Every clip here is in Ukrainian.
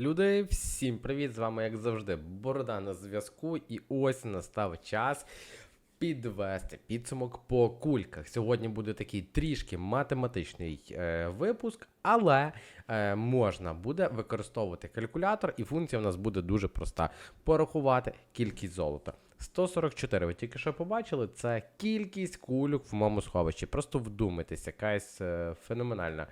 Люди, всім привіт! З вами, як завжди, Борода на зв'язку. І ось настав час підвести підсумок по кульках. Сьогодні буде такий трішки математичний е, випуск, але е, можна буде використовувати калькулятор, і функція в нас буде дуже проста: порахувати кількість золота. 144, ви тільки що побачили, це кількість кульок в моєму сховищі. Просто вдумайтесь, якась е, феноменальна,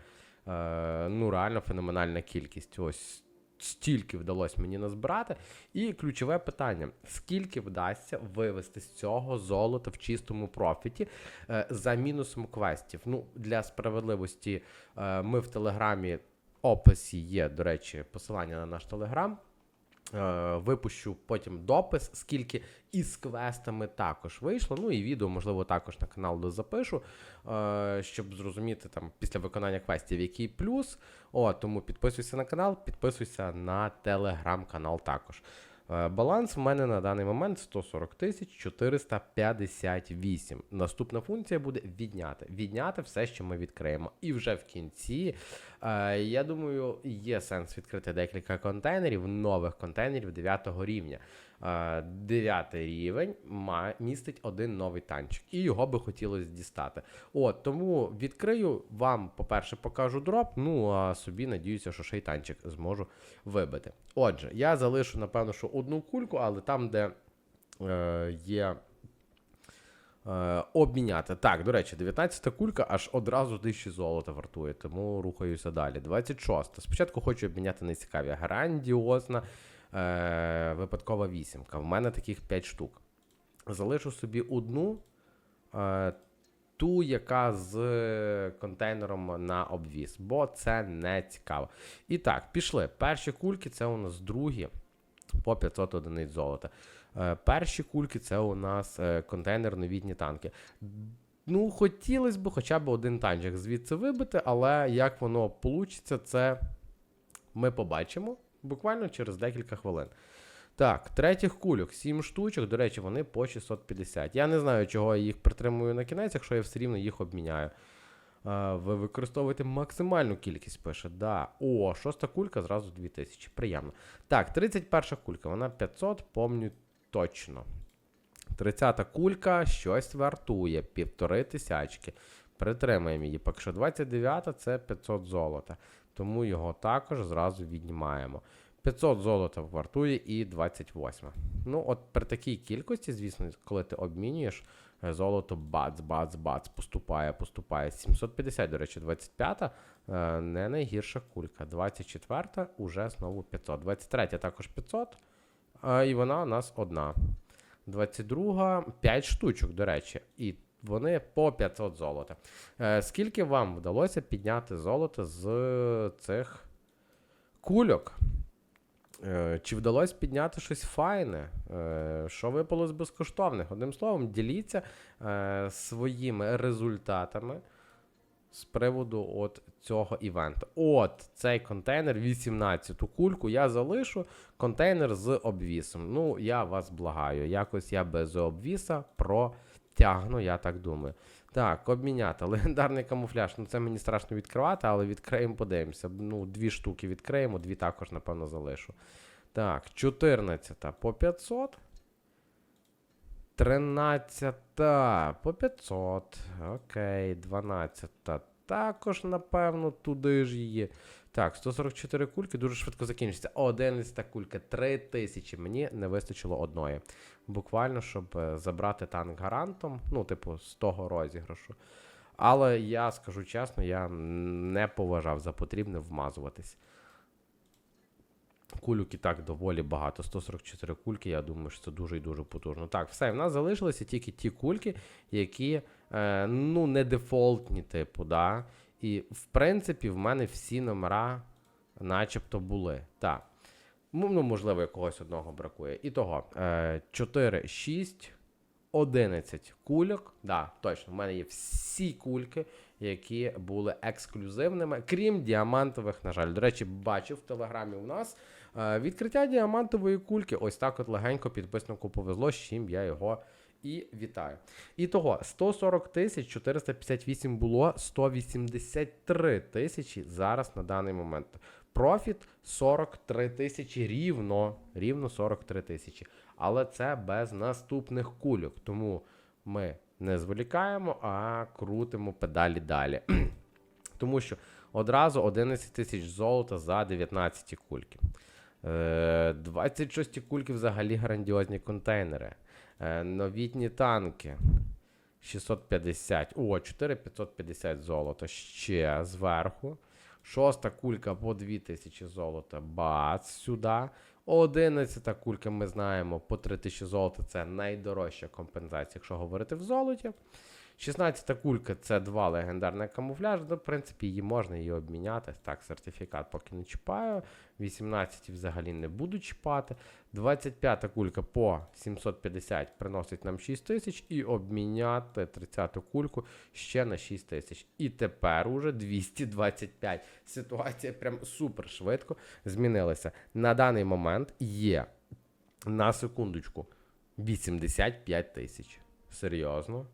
е, ну реально феноменальна кількість. Ось стільки вдалося мені назбирати. І ключове питання: скільки вдасться вивести з цього золота в чистому профіті е, за мінусом квестів? Ну, для справедливості, е, ми в телеграмі описі є, до речі, посилання на наш телеграм. Е, Випущу потім допис, скільки із квестами також вийшло. Ну і відео, можливо, також на канал дозапишу, е, щоб зрозуміти там після виконання квестів, який плюс. О, тому підписуйся на канал, підписуйся на телеграм-канал також. Е, Баланс в мене на даний момент 140 тисяч 458. Наступна функція буде відняти. Відняти все, що ми відкриємо. І вже в кінці, е, я думаю, є сенс відкрити декілька контейнерів, нових контейнерів 9 рівня. Е, 9 рівень містить один новий танчик, і його би хотілося дістати. От тому відкрию вам, по-перше, покажу дроп. Ну а собі надіюся, що ще й танчик зможу вибити. Отже, я залишу, напевно, що одну кульку, але там, де е, є. Е, обміняти. Так, до речі, 19-та кулька аж одразу 1000 золота вартує, тому рухаюся далі. 26-та. Спочатку хочу обміняти найцікаві. Грандіозна е, випадкова вісімка. В мене таких 5 штук. Залишу собі одну. Е, ту, яка з контейнером на обвіз, бо це не цікаво. І так, пішли. Перші кульки це у нас другі по 500 одиниць золота. Е, Перші кульки це у нас е, контейнер новітні танки. Ну, хотілося б хоча б один танчик звідси вибити, але як воно вийде, це ми побачимо буквально через декілька хвилин. Так, третіх кульок, 7 штучок, до речі, вони по 650. Я не знаю, чого я їх притримую на кінець, якщо я все рівно їх обміняю. А, ви використовуєте максимальну кількість, пише. Да. О, шоста кулька зразу 2000. Приємно. Так, 31 кулька, вона 500, помню точно. 30 кулька щось вартує, півтори тисячки. Притримаємо її. Поки що 29 це 500 золота. Тому його також зразу віднімаємо. 500 золота вартує і 28. Ну, от при такій кількості, звісно, коли ти обмінюєш, е, золото бац, бац, бац, поступає, поступає. 750, до речі, 25 е, не найгірша кулька. 24-та уже знову 500. 23 також 500. е, І вона у нас одна. 22 5 штучок, до речі. І вони по 500 золота. Е, Скільки вам вдалося підняти золото з цих кульок? Е, Чи вдалося підняти щось файне? Е, Що випало з безкоштовних? Одним словом, діліться своїми результатами з приводу от цього івенту. От цей контейнер, 18-ту кульку, я залишу контейнер з обвісом. Ну, я вас благаю. Якось я без обвіса протягну, я так думаю. Так, обміняти. Легендарний камуфляж. Ну, це мені страшно відкривати, але відкриємо, подивимося. Ну, дві штуки відкриємо, дві також, напевно, залишу. Так, 14 по 500. 13 по 500. Окей, 12 також, напевно, туди ж її. Так, 144 кульки дуже швидко закінчиться. 11 кулька, 3000. Мені не вистачило одної. Буквально, щоб е, забрати танк гарантом, ну, типу, з того розіграшу. Але я скажу чесно, я не поважав за потрібне вмазуватись. Кульок і так доволі багато. 144 кульки, я думаю, що це дуже і дуже потужно. Так, все, в нас залишилися тільки ті кульки, які е, ну, не дефолтні, типу, да. І, в принципі, в мене всі номера начебто були. Так. Ну, можливо, якогось одного бракує. І того, е, 4, 6, 11 кульок. Да, точно, в мене є всі кульки, які були ексклюзивними, крім діамантових, на жаль. До речі, бачив в телеграмі у нас е, відкриття діамантової кульки. Ось так от легенько підписнику повезло, з чим я його і вітаю. І того 140 тисяч 458 було, 183 тисячі зараз на даний момент. Профіт 43 тисячі рівно. Рівно 43 тисячі. Але це без наступних кульок. Тому ми не зволікаємо, а крутимо педалі далі. Тому що одразу 11 тисяч золота за 19 кульки. Е, 26 кульки взагалі грандіозні контейнери. Е, Новітні танки. 650. О, 4550 золота. Ще зверху. Шоста кулька по 2000 золота. Бац, сюди. Одинадцята кулька, ми знаємо, по 3000 золота це найдорожча компенсація, якщо говорити в золоті. 16-та кулька це два легендарних камуфляжі. Ну, в принципі, її можна її обміняти. Так, сертифікат поки не чіпаю. 18 взагалі не буду чіпати. 25-та кулька по 750 приносить нам 6 тисяч і обміняти 30-ту кульку ще на 6 тисяч. І тепер уже 225. Ситуація прям супер швидко змінилася. На даний момент є на секундочку 85 тисяч. Серйозно.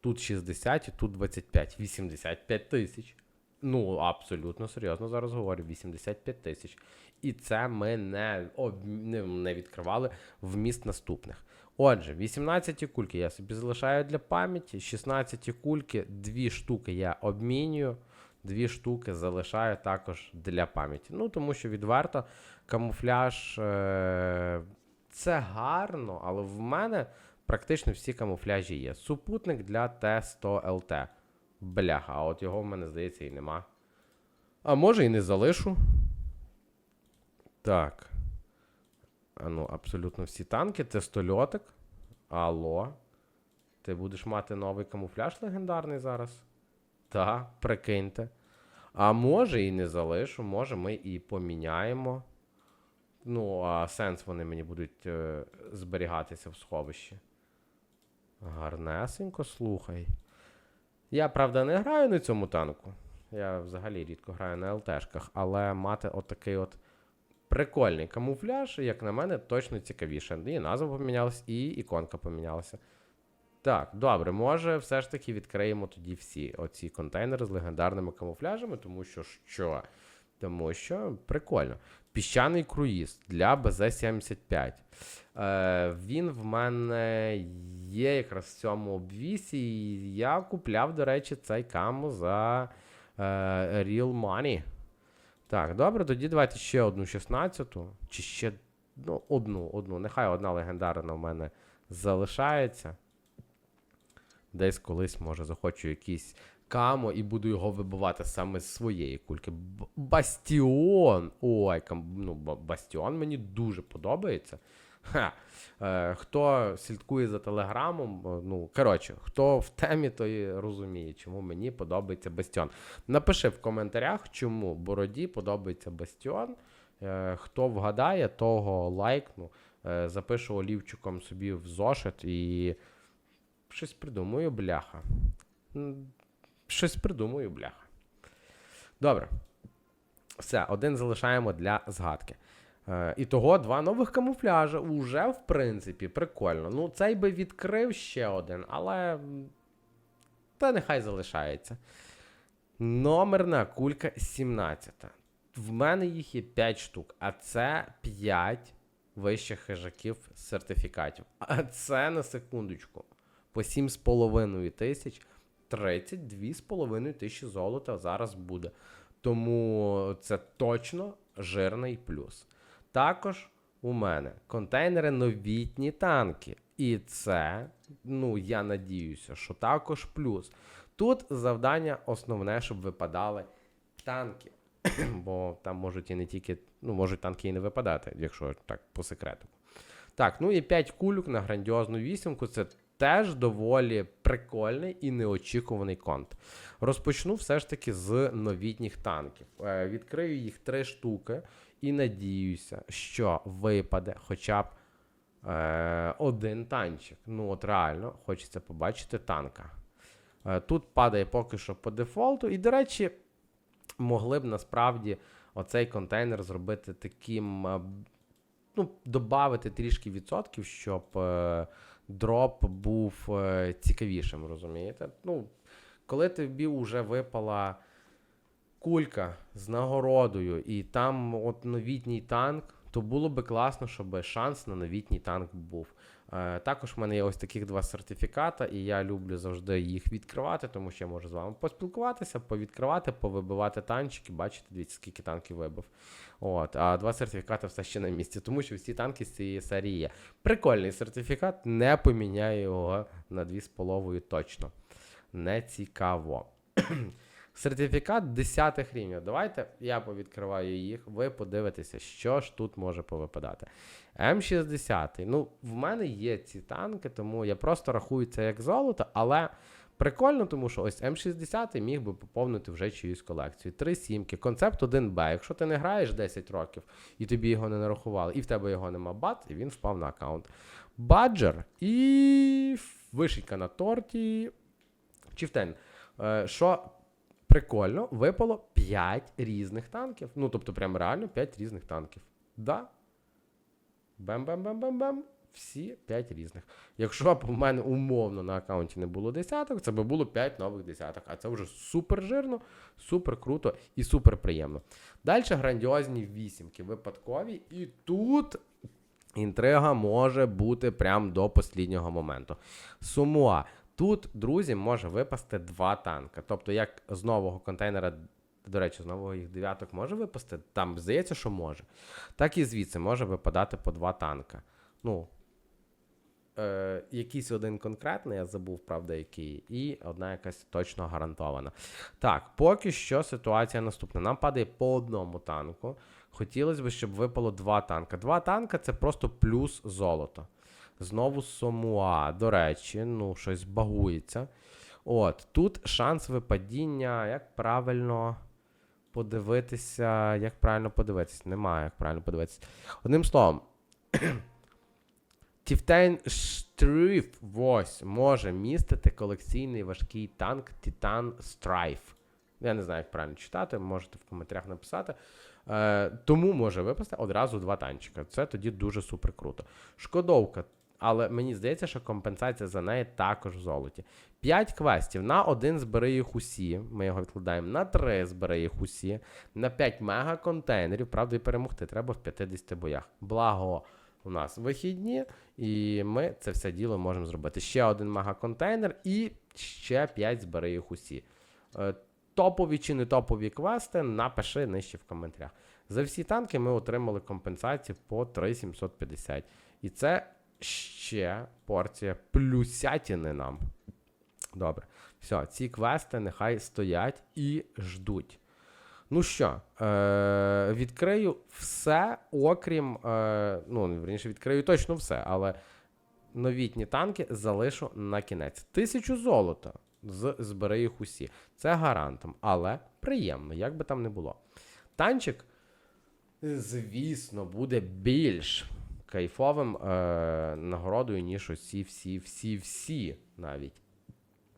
Тут 60 і тут 25. 85 тисяч. Ну, абсолютно серйозно зараз говорю. 85 тисяч. І це ми не, об... не, відкривали в міст наступних. Отже, 18 кульки я собі залишаю для пам'яті. 16 кульки, 2 штуки я обмінюю. Дві штуки залишаю також для пам'яті. Ну, тому що відверто камуфляж е- це гарно, але в мене практично всі камуфляжі є. Супутник для Т100ЛТ. Бляха, а от його в мене, здається, і нема. А може і не залишу. Так. А ну, абсолютно всі танки. Тестольотик. Алло. Ти будеш мати новий камуфляж легендарний зараз? Та, прикиньте. А може і не залишу, може ми і поміняємо. Ну, а сенс вони мені будуть е, зберігатися в сховищі. Гарнесенько, слухай. Я, правда, не граю на цьому танку. Я взагалі рідко граю на ЛТшках, але мати отакий от прикольний камуфляж, як на мене, точно цікавіше. І назва помінялась, і іконка помінялася. Так, добре, може, все ж таки відкриємо тоді всі оці контейнери з легендарними камуфляжами, тому що що? Тому що прикольно. Піщаний круїз для БЗ-75. Е, Він в мене є якраз в цьому обвісі. І я купляв, до речі, цей каму за е, Real Money. Так, добре, тоді давайте ще одну 16-ту. Чи ще ну, одну, одну. Нехай одна легендарна в мене залишається. Десь колись, може, захочу якийсь камо і буду його вибивати саме з своєї кульки. Бастіон. Ой, ну, Бастіон мені дуже подобається. Ха. Е, хто слідкує за телеграмом, е, ну, коротше, хто в темі, той розуміє, чому мені подобається Бастіон. Напиши в коментарях, чому Бороді подобається Бастіон. Е, хто вгадає, того лайкну. Запишу олівчиком собі в зошит і щось придумаю, бляха. Щось придумаю, бляха. Добре. Все, один залишаємо для згадки. Е, і того два нових камуфляжа. Уже, в принципі, прикольно. Ну, цей би відкрив ще один, але. Та нехай залишається. Номерна кулька 17. В мене їх є 5 штук, а це 5 вищих хижаків сертифікатів. А це на секундочку. По 7,5 тисяч 32,5 тисячі золота зараз буде. Тому це точно жирний плюс. Також у мене контейнери новітні танки. І це, ну, я надіюся, що також плюс. Тут завдання основне, щоб випадали танки. Бо там можуть і не тільки, ну, можуть танки і не випадати, якщо так по секрету. Так, ну і 5 кульок на грандіозну вісімку. Це теж доволі прикольний і неочікуваний конт. Розпочну все ж таки з новітніх танків. Е, відкрию їх 3 штуки і надіюся, що випаде хоча б е, один танчик. Ну, от реально, хочеться побачити танка. Е, тут падає поки що по дефолту. І, до речі, могли б насправді оцей контейнер зробити таким. е, Ну, додати трішки відсотків, щоб е, дроп був е, цікавішим, розумієте? Ну, коли тобі вже випала кулька з нагородою, і там от новітній танк, то було би класно, щоб шанс на новітній танк був. Е, Також в мене є ось таких два сертифіката, і я люблю завжди їх відкривати, тому що я можу з вами поспілкуватися, повідкривати, повибивати танчики. Бачите, дивіться, скільки танків вибив. От, а два сертифікати все ще на місці, тому що всі танки з цієї серії є. Прикольний сертифікат, не поміняю його на 2,5 точно. Не цікаво. Сертифікат 10 рівнів. Давайте я повідкриваю їх, ви подивитеся, що ж тут може повипадати. М60. Ну, в мене є ці танки, тому я просто рахую це як золото, але прикольно, тому що ось М60 міг би поповнити вже чиюсь колекцію. Три сімки, концепт 1Б. Якщо ти не граєш 10 років і тобі його не нарахували, і в тебе його нема бат, і він впав на аккаунт. Баджер і вишенька на торті. Чифтен. Е, Що прикольно, випало 5 різних танків. Ну, тобто, прям реально 5 різних танків. Да. Бем-бем-бем-бем-бем. Всі 5 різних. Якщо б у мене умовно на аккаунті не було десяток, це би було 5 нових десяток. А це вже супер жирно, супер круто і супер приємно. Далі грандіозні вісімки, випадкові. І тут інтрига може бути прям до останнього моменту. Сумуа. Тут, друзі, може випасти два танка. Тобто, як з нового контейнера, до речі, з нового їх дев'яток може випасти, там здається, що може. Так і звідси може випадати по два танка. Ну, е, якийсь один конкретний, я забув, правда, який, і одна якась точно гарантована. Так, поки що ситуація наступна. Нам падає по одному танку. Хотілося б, щоб випало два танка. Два танка це просто плюс золото. Знову Сомуа. До речі, ну, щось багується. От, тут шанс випадіння, як правильно подивитися. Як правильно подивитися? Немає, як правильно подивитися. Одним словом, Тіфтейн Штриф 8 може містити колекційний важкий танк Titan Strife. Я не знаю, як правильно читати, можете в коментарях написати. Е, тому може випасти одразу два танчика. Це тоді дуже супер круто. Шкодовка. Але мені здається, що компенсація за неї також в золоті. 5 квестів. На один збери їх усі. Ми його відкладаємо. На 3 збери їх усі. На 5 мега-контейнерів. Правда, і перемогти треба в 50 боях. Благо, у нас вихідні, і ми це все діло можемо зробити. Ще один мега-контейнер і ще 5 збери їх усі. Е, Топові чи не топові квести, напиши нижче в коментарях. За всі танки ми отримали компенсацію по 3750. І це ще порція плюсятіни нам. Добре. Все, ці квести нехай стоять і ждуть. Ну що, е, відкрию все, окрім. Е, ну, верніше, відкрию точно все, але новітні танки залишу на кінець. Тисячу золота з збери їх усі. Це гарантом, але приємно, як би там не було. Танчик, звісно, буде більш кайфовим е, нагородою, ніж усі, всі, всі, всі навіть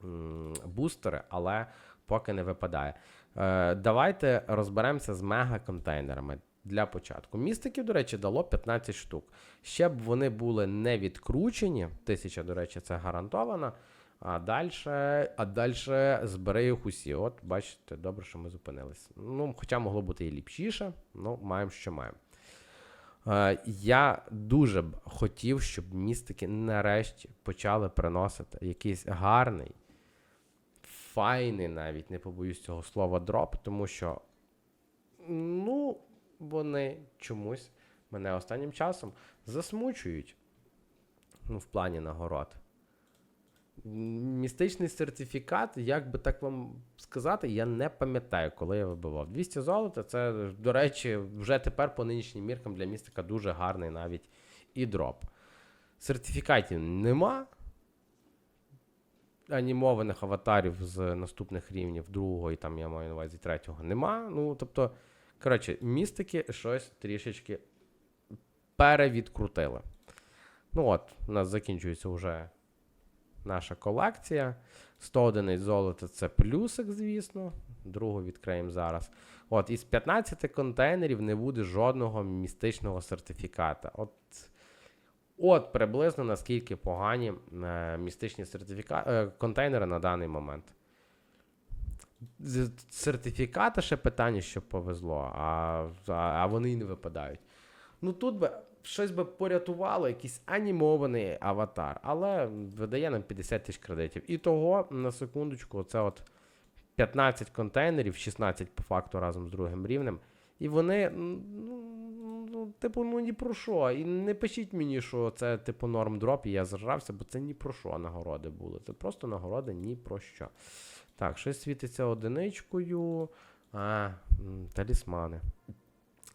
м, бустери, але поки не випадає. Е, давайте розберемося з мега-контейнерами. Для початку. Містиків, до речі, дало 15 штук. Ще б вони були не відкручені. Тисяча, до речі, це гарантовано. А далі а дальше збери їх усі. От, бачите, добре, що ми зупинились. Ну, Хоча могло бути і ліпшіше, ну, маємо, що маємо. Е, я дуже б хотів, щоб містики нарешті почали приносити якийсь гарний, файний, навіть не побоюсь цього слова, дроп, тому що, ну, вони чомусь мене останнім часом засмучують. Ну, в плані нагород. Містичний сертифікат, як би так вам сказати, я не пам'ятаю, коли я вибивав. 200 золота це, до речі, вже тепер по нинішнім міркам для містика дуже гарний навіть і дроп. Сертифікатів нема. Анімованих аватарів з наступних рівнів другого і там я маю на увазі третього нема. Ну, тобто, коротше, містики щось трішечки перевідкрутили. Ну от, у нас закінчується вже наша колекція. 100 одиниць золота це плюсик, звісно. Другу відкриємо зараз. От, із 15 контейнерів не буде жодного містичного сертифіката. От от приблизно наскільки погані е, містичні сертифіка... е, контейнери на даний момент. сертифіката ще питання, що повезло, а, а, а вони й не випадають. Ну тут би щось би порятувало, якийсь анімований аватар, але видає нам 50 тисяч кредитів. І того, на секундочку, це от 15 контейнерів, 16 по факту разом з другим рівнем. І вони, ну, ну, типу, ну ні про що. І не пишіть мені, що це, типу, норм дроп, і я зажрався, бо це ні про що нагороди були. Це просто нагороди ні про що. Так, щось світиться одиничкою. А, талісмани.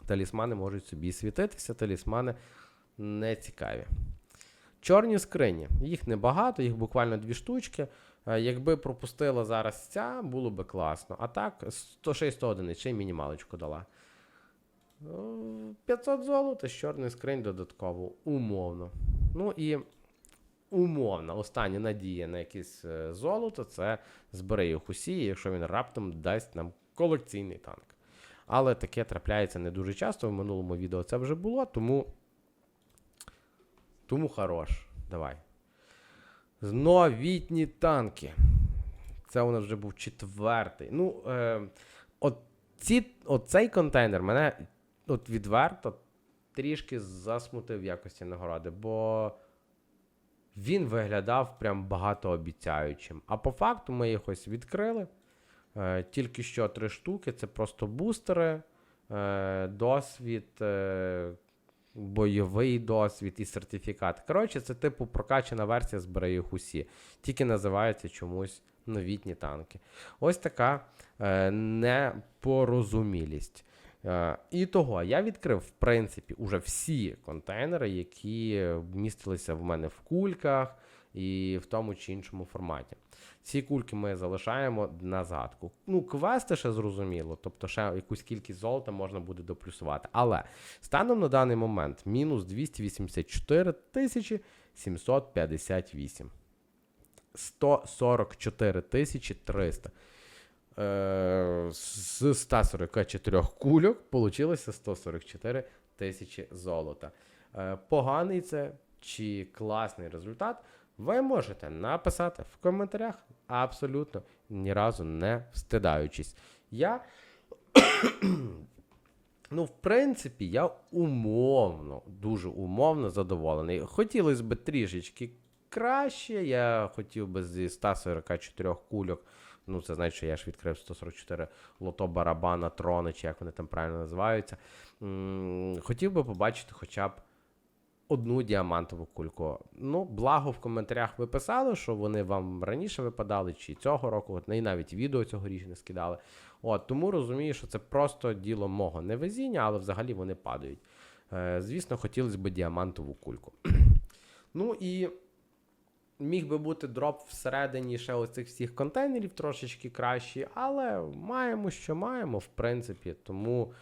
Талісмани можуть собі світитися, талісмани не цікаві. Чорні скрині. Їх небагато, їх буквально дві штучки. Е, Якби пропустила зараз ця, було би класно. А так, 106 одиниць, ще й мінімалочку дала. Е, 500 золота з чорних скринь додатково. Умовно. Ну і умовно, остання надія на якесь е, золото це збери їх усі, якщо він раптом дасть нам колекційний танк. Але таке трапляється не дуже часто. В минулому відео це вже було, тому. Тому хорош. Давай. Новітні танки. Це у нас вже був четвертий. Ну, е, от ці, оцей контейнер мене от відверто трішки засмутив в якості нагороди, бо він виглядав прям багатообіцяючим. А по факту ми їх ось відкрили. Е, тільки що три штуки це просто бустери, е, досвід, е, бойовий досвід і сертифікат. Коротше, це типу прокачана версія збирає їх усі. Тільки називається чомусь новітні танки. Ось така непорозумілість. І того я відкрив, в принципі, уже всі контейнери, які містилися в мене в кульках і в тому чи іншому форматі. Ці кульки ми залишаємо на згадку. Ну, квести ще зрозуміло, тобто ще якусь кількість золота можна буде доплюсувати. Але станом на даний момент мінус 284 тисячі 758. 144 тисячі 300. Е, з 144 кульок вийшло 144 тисячі золота. Е, поганий це чи класний результат, ви можете написати в коментарях абсолютно ні разу не встидаючись. Я, ну, в принципі, я умовно, дуже умовно задоволений. Хотілося б трішечки краще. Я хотів би зі 144 кульок. Ну, це значить, що я ж відкрив 144 лото барабана, трони, чи як вони там правильно називаються. Хотів би побачити хоча б одну діамантову кульку. Ну, благо в коментарях ви писали, що вони вам раніше випадали, чи цього року, от, і навіть відео цьогоріч не скидали. От, тому розумію, що це просто діло мого невезіння, але взагалі вони падають. Е, звісно, хотілося б діамантову кульку. ну і міг би бути дроп всередині ще оцих всіх контейнерів трошечки кращий, але маємо, що маємо, в принципі. Тому,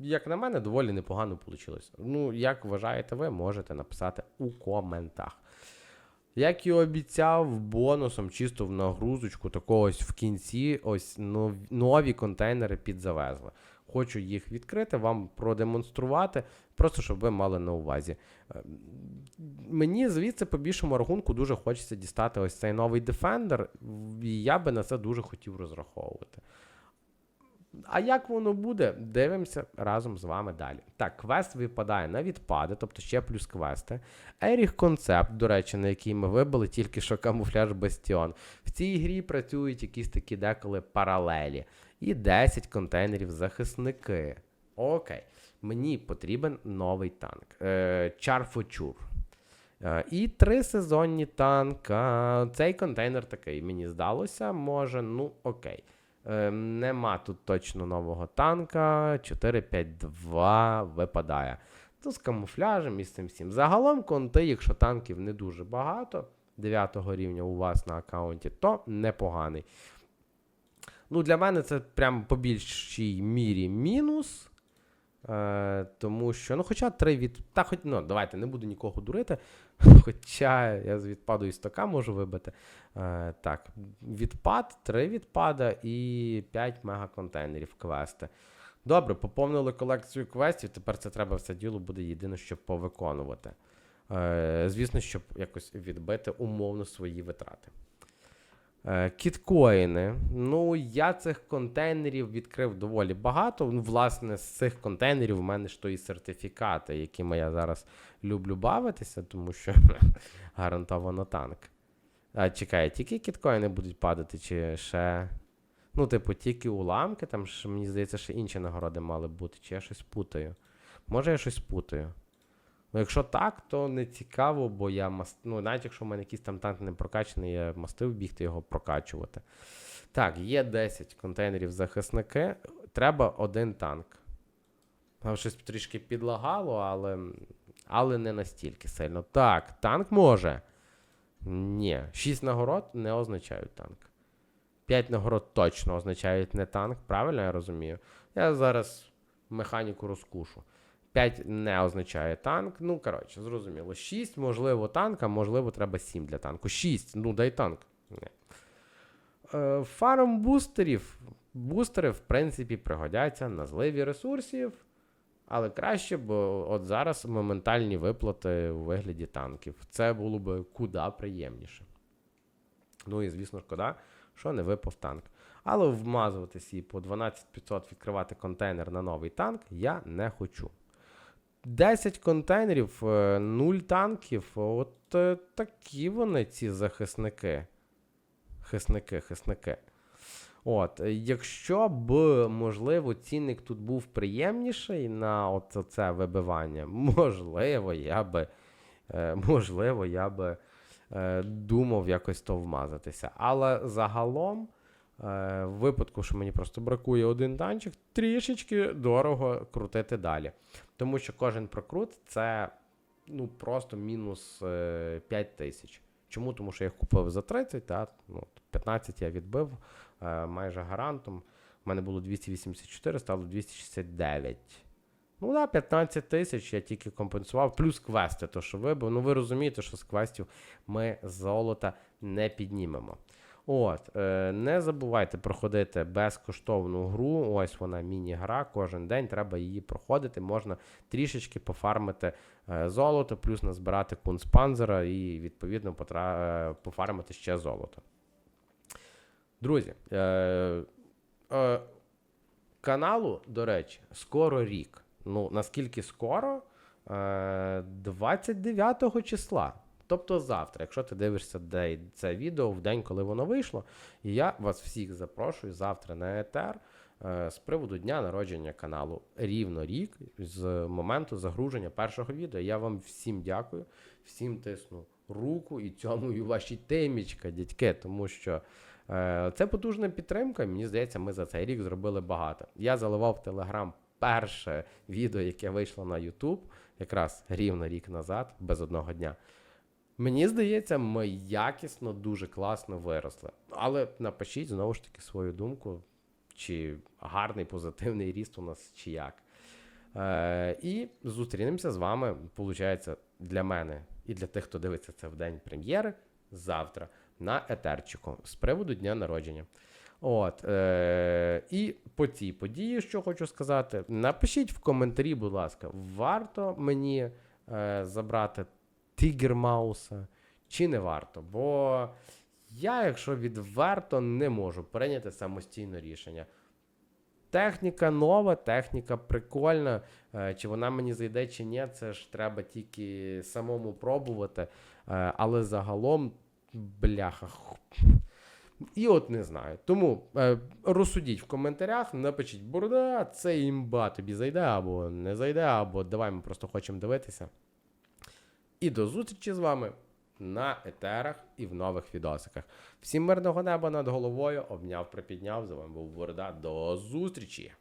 як на мене, доволі непогано вийшло. Ну, як вважаєте ви, можете написати у коментах. Як і обіцяв, бонусом чисто в нагрузочку, такого ось в кінці, ось нові контейнери підзавезли. Хочу їх відкрити, вам продемонструвати, просто щоб ви мали на увазі. Е, Мені звідси по більшому рахунку дуже хочеться дістати ось цей новий Defender, і я би на це дуже хотів розраховувати. А як воно буде, дивимося разом з вами далі. Так, квест випадає на відпади, тобто ще плюс квести. Еріх концепт, до речі, на який ми вибили тільки що камуфляж Бастіон. В цій грі працюють якісь такі деколи паралелі. І 10 контейнерів захисники. Окей. Мені потрібен новий танк. Е, Чарфочур. Е, І три сезонні танка. Цей контейнер такий, мені здалося, може, ну окей. Е, Нема тут точно нового танка. 4-5-2 випадає. То з камуфляжем і з цим всім. Загалом конти, якщо танків не дуже багато, 9 рівня у вас на аккаунті, то непоганий. Ну, для мене це прям по більшій мірі мінус. Е, тому що, ну, хоча три від. Та хоч, ну, давайте, не буду нікого дурити. Хоча я з відпаду і стока можу вибити. Е, так, відпад, три відпада і 5 мегаконтейнерів квести. Добре, поповнили колекцію квестів. Тепер це треба все діло буде єдине, щоб повиконувати. Е, звісно, щоб якось відбити умовно свої витрати. Е, Кіткоїни. Ну, я цих контейнерів відкрив доволі багато. Ну, власне, з цих контейнерів у мене ж то і сертифікати, якими я зараз люблю бавитися, тому що гарантовано танк. А, чекай, тільки кіткоїни будуть падати, чи ще. Ну, типу, тільки уламки, там ж, мені здається, ще інші нагороди мали бути, чи я щось путаю. Може, я щось путаю. Ну, якщо так, то не цікаво, бо я маст... ну, навіть якщо в мене якийсь там танк не прокачаний, я мастив бігти його прокачувати. Так, є 10 контейнерів захисники. Треба один танк. Там щось трішки підлагало, але, але не настільки сильно. Так, танк може. Ні, 6 нагород не означають танк. 5 нагород точно означають не танк, правильно я розумію? Я зараз механіку розкушу. 5 не означає танк. Ну, коротше, зрозуміло. 6, можливо, танк, а можливо, треба 7 для танку. 6, ну дай танк. Е, фарм бустерів. Бустери, в принципі, пригодяться на зливі ресурсів. Але краще, бо от зараз моментальні виплати у вигляді танків. Це було б куди приємніше. Ну і звісно, шкода, що не випав танк. Але вмазуватись і по 12500 відкривати контейнер на новий танк я не хочу. 10 контейнерів, 0 танків. От е, такі вони, ці захисники. Хисники, хисники. От, е, якщо б, можливо, цінник тут був приємніший на це вибивання, можливо, я би, е, можливо, я би е, думав якось то вмазатися. Але загалом, е, в випадку, що мені просто бракує один танчик, трішечки дорого крутити далі. Тому що кожен прокрут це ну, просто мінус е, 5 тисяч. Чому? Тому що я їх купив за 30, та, ну, 15 я відбив е, майже гарантом. У мене було 284, стало 269. Ну да, 15 тисяч я тільки компенсував, плюс квести, то що вибив. Ну ви розумієте, що з квестів ми золота не піднімемо. От, е, не забувайте проходити безкоштовну гру. Ось вона міні-гра. Кожен день треба її проходити. Можна трішечки пофармити е, золото, плюс назбирати кунспанзера і, відповідно, потра... е, пофармити ще золото. Друзі, е, е, каналу, до речі, скоро рік. Ну, наскільки скоро? Е, 29 числа. Тобто завтра, якщо ти дивишся де це відео в день, коли воно вийшло, і я вас всіх запрошую завтра на етер е, з приводу дня народження каналу. Рівно рік з моменту загруження першого відео. Я вам всім дякую, всім тисну руку і цьому ваші темічка, дядьки, тому що е, це потужна підтримка. Мені здається, ми за цей рік зробили багато. Я заливав в Телеграм перше відео, яке вийшло на YouTube, якраз рівно рік назад, без одного дня. Мені здається, ми якісно, дуже класно виросли. Але напишіть знову ж таки свою думку, чи гарний позитивний ріст у нас, чи як. Е, і зустрінемося з вами, виходить, для мене і для тих, хто дивиться це в день прем'єри, завтра на етерчику з приводу дня народження. От, е, І по цій події, що хочу сказати, напишіть в коментарі, будь ласка, варто мені е, забрати Тігермауса, чи не варто. Бо я, якщо відверто, не можу прийняти самостійне рішення. Техніка нова, техніка прикольна. Е, Чи вона мені зайде, чи ні, це ж треба тільки самому пробувати. Е, Але загалом, бляха. І от не знаю. Тому е, розсудіть в коментарях, напишіть, бурда, це імба тобі зайде або не зайде, або давай ми просто хочемо дивитися. І до зустрічі з вами на етерах і в нових відосиках. Всім мирного неба над головою. Обняв, припідняв. З вами був Борода. До зустрічі!